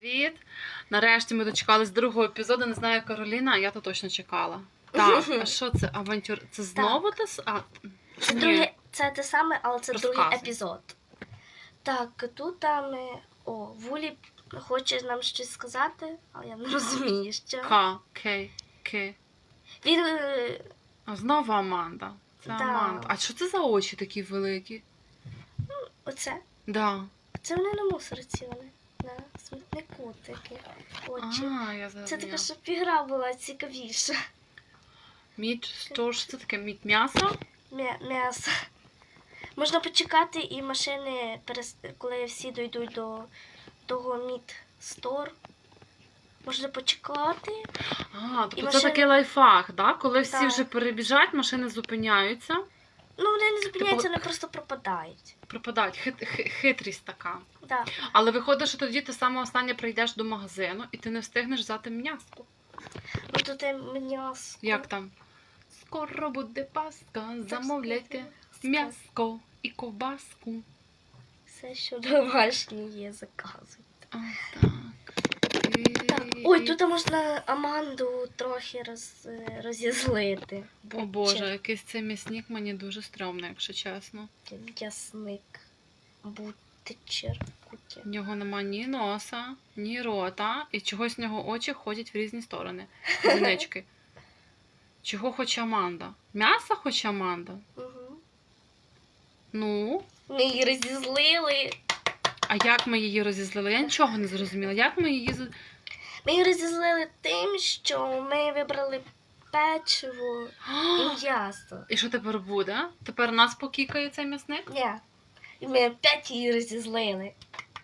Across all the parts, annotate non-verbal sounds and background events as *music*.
Привіт! Нарешті ми дочекались другого епізоду. Не знаю, Кароліна, а я то точно чекала. Так, *laughs* а що це? Авантюр? Це знову те? с- А, Це, ні. це те саме, але це другий Розказуй. епізод. Так, тут там. е, О, Вулі хоче нам щось сказати, але я не розумію, що. К, К, К. Він. е, А знову Аманда. Це Да. Аманда. А що це за очі такі великі? Оце. Да. Це вони на мусорці вони. На смітнику такі очі. А, я. Це така, щоб ігра була цікавіша. Мід, що ж це таке? Мід м'ясо? М'ясо. Можна почекати і машини, коли всі дійдуть до того мід стор. Можна почекати. А, тобто І це машини- такий лайфхак, да? коли всі Так. вже перебіжать, машини зупиняються, Ну, вони не зупиняються, вони просто пропадають. пропадають. Хит, хитрість така. Да. Але виходить, що тоді ти саме останнє прийдеш до магазину і ти не встигнеш взяти м'яско. Ну тут є м'ясо. Як там? Скоро буде паска, замовляйте м'яско і ковбаску. Все, що домашнє є, заказуйте. А, так. Ой, тут можна Аманду трохи роз, розізлити. О Боже, якийсь цей м'ясник мені дуже стрьомно, якщо чесно. М'ясник. Бутичер. В нього нема ні носа, ні рота, і чогось в нього очі ходять в різні сторони. Зінички. *laughs* Чого хоче Аманда? М'яса хоче Аманда? Угу. Ну, Ми її розізлили. А як ми її розізлили? Я нічого не зрозуміла. Як ми її Ми її розізлили тим, що ми вибрали печиво і *gasps* м'ясо. І що тепер буде? Тепер нас покікає цей м'ясник? Ні. І ми опять її розізлили.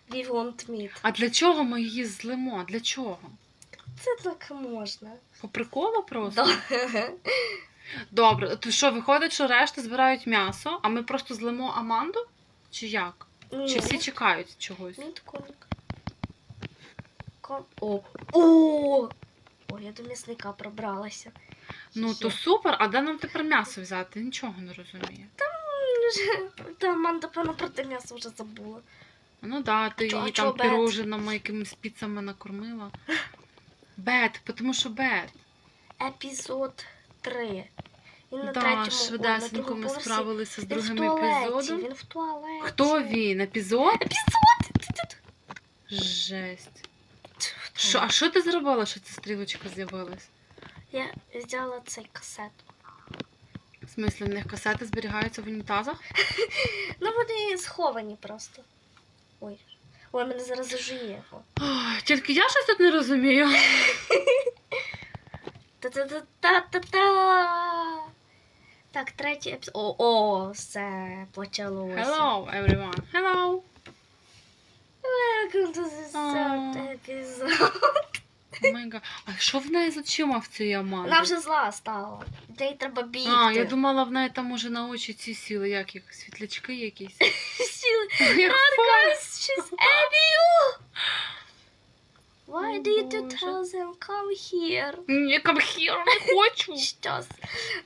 We want meat. А для чого ми її злимо? Для чого? Це так можна. По приколу просто? Да. *laughs* Добре, то що виходить, що решта збирають м'ясо, а ми просто злимо Аманду? Чи як? Чи всі чекають чогось? Мід коник. Кон... О. О! О, я до м'ясника пробралася. Ну то супер, а де нам тепер м'ясо взяти? Нічого не розумію. Та Аманда, певно, про те м'ясо вже забула. Ну да, ти Чо- її чо там бед? пірожинами якимись піцами накормила. *laughs* Бет, тому що бет. Епізод 3. Він на Да, третьому, ой, на швидесенько другому ми поверсі. справилися з Він в другим туалеті, епізодом. він в туалеті. Хто він? Епізод? Епізод! Жесть. Що, а що ти зробила, що ця стрілочка з'явилась? Я взяла цей касет. В смислі, в них касети зберігаються в унітазах? *laughs* Ну, вони сховані просто. Ой. Ой, мене зараз зажує. *gasps* Ой, тільки я щось тут не розумію. *laughs* Та-та-та-та-та-та. Так, третій епізод. О, о, все почалося. Hello, everyone. Hello. Welcome to the А. third episode. Oh my God. А що в неї з очима в цій Аманді? Вона вже зла стала. Де й треба бігти. А, я думала, в неї там уже на очі ці сіли, як їх, світлячки якісь. *laughs* Сіли. Як Guys, she's Abby. Why you tell them come here? Ні, камхір, не хочу. *laughs* Щас.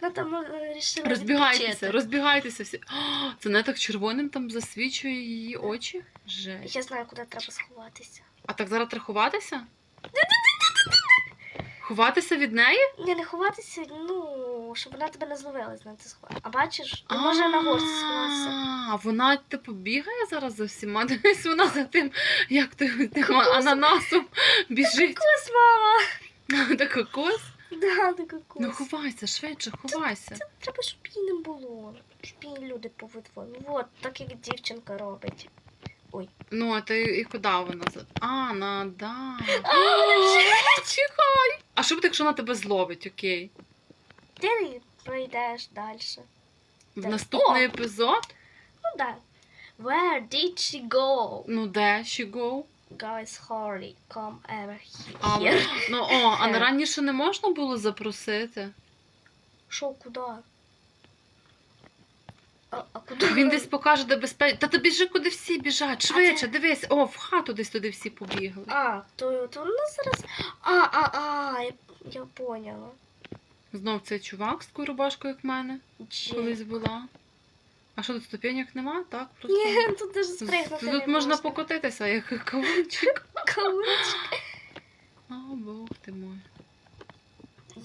Ну там е, вирішила Розбігайтеся, відпочити. розбігайтеся всі. *gasps* Це не так червоним там засвічує її очі? Жесть. Я знаю, куди треба сховатися. А так зараз треба ховатися? Ховатися від неї? Ні, не ховатися, ну, щоб вона тебе не зловила, знати сховати. А бачиш, ну, може на горці сховатися. А, вона типу бігає зараз за всіма. *laughs* Дивись, вона за тим, як ти тим ананасом біжить. Кокос, мама! *laughs* Та кокос. Да, ти кокос. Ну ховайся, швидше, ховайся. Це треба, щоб її не було. Щоб її люди повидвоїли. От, так як дівчинка робить. Ну, а ти і куди вона? за- А, на да. А, Чекай. А що буде, якщо вона тебе зловить, окей? Ти пройдеш далі. В Так. наступний епізод? Ну да. Where did she go? Ну де she go? Guys, hurry, come over А, here. ну о, а не раніше не можна було запросити. Шо, куди? А, а куди? Він десь покаже, де безпечно. Та ти біжи, куди всі біжать. Швидше, дивись. О, в хату десь туди всі побігли. А, то, то ну зараз. А, а, а, я, я поняла. Знов цей чувак з такою рубашкою, як в мене, Джек. колись була. А що тут ступеньок нема? Так? Просто... Ні, тут даже спригнути Тут не можна покотитися, як *laughs* кавунчик. Кавунчик. О, Бог ти мой.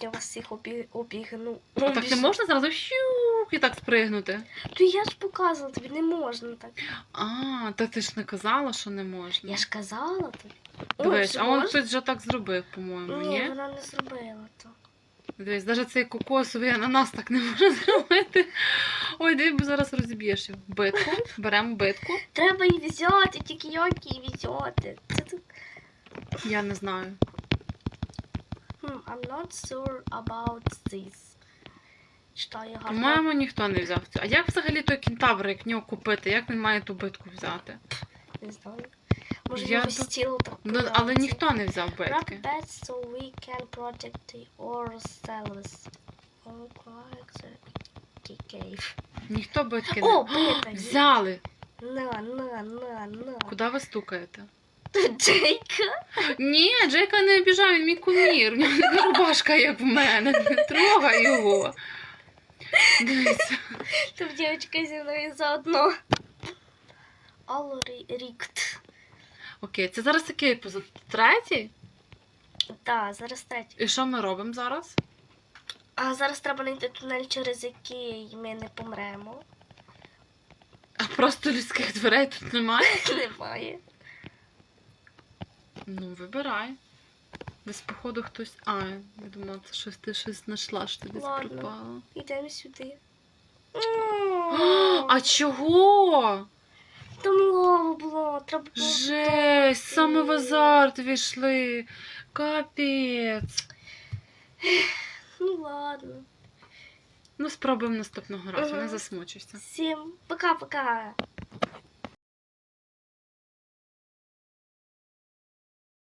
Я вас всіх обі... обігну. А так не можна зразу щук і так спригнути. То я ж показувала, тобі не можна так. А, та ти ж не казала, що не можна. Я ж казала тобі. Дивись, а он хтось вже так зробив, по-моєму, Ні, ні? вона не зробила то. Дивись, навіть цей кокосовий ананас так не може *laughs* зробити. Ой, диви, бо зараз розіб'єш його. Битку, беремо битку. Треба її взяти, тільки як її взяти. Це так. Я не знаю. Hmm, I'm not sure about this. Читаю гарно. По-моєму, ніхто не взяв цю. А як взагалі той кентавр, як нього купити? Як він має ту битку взяти? Не знаю. Може, Я стіл так. Ну, але ніхто не взяв Rock битки. beds so we can protect ourselves. Oh, like the cave. Ніхто битки не О, *gasps* взяли. На, на, на, на. Куди ви стукаєте? Джейка? Ні, Джейка не обіжає, він мій кумір. У нього така рубашка, як в мене. Не трогай його. Дивіться. Там дівчинка зі мною заодно. All рікт. Окей, це зараз який епізод? Третій? Так, зараз третій. І що ми робимо зараз? А зараз треба знайти тунель, через який ми не помремо. А просто людських дверей тут немає? *laughs* Немає. Ну, вибирай. Десь, походу, хтось. А, я думала, це щось ти щось знайшла, що ти десь Ладно. пропала. Йдемо сюди. *gasps* А чого? Там лава була, треба було. Жесть, саме в азарт війшли. Капець. Ну ладно. Ну, спробуємо наступного разу, не засмучуйся. Всім пока-пока.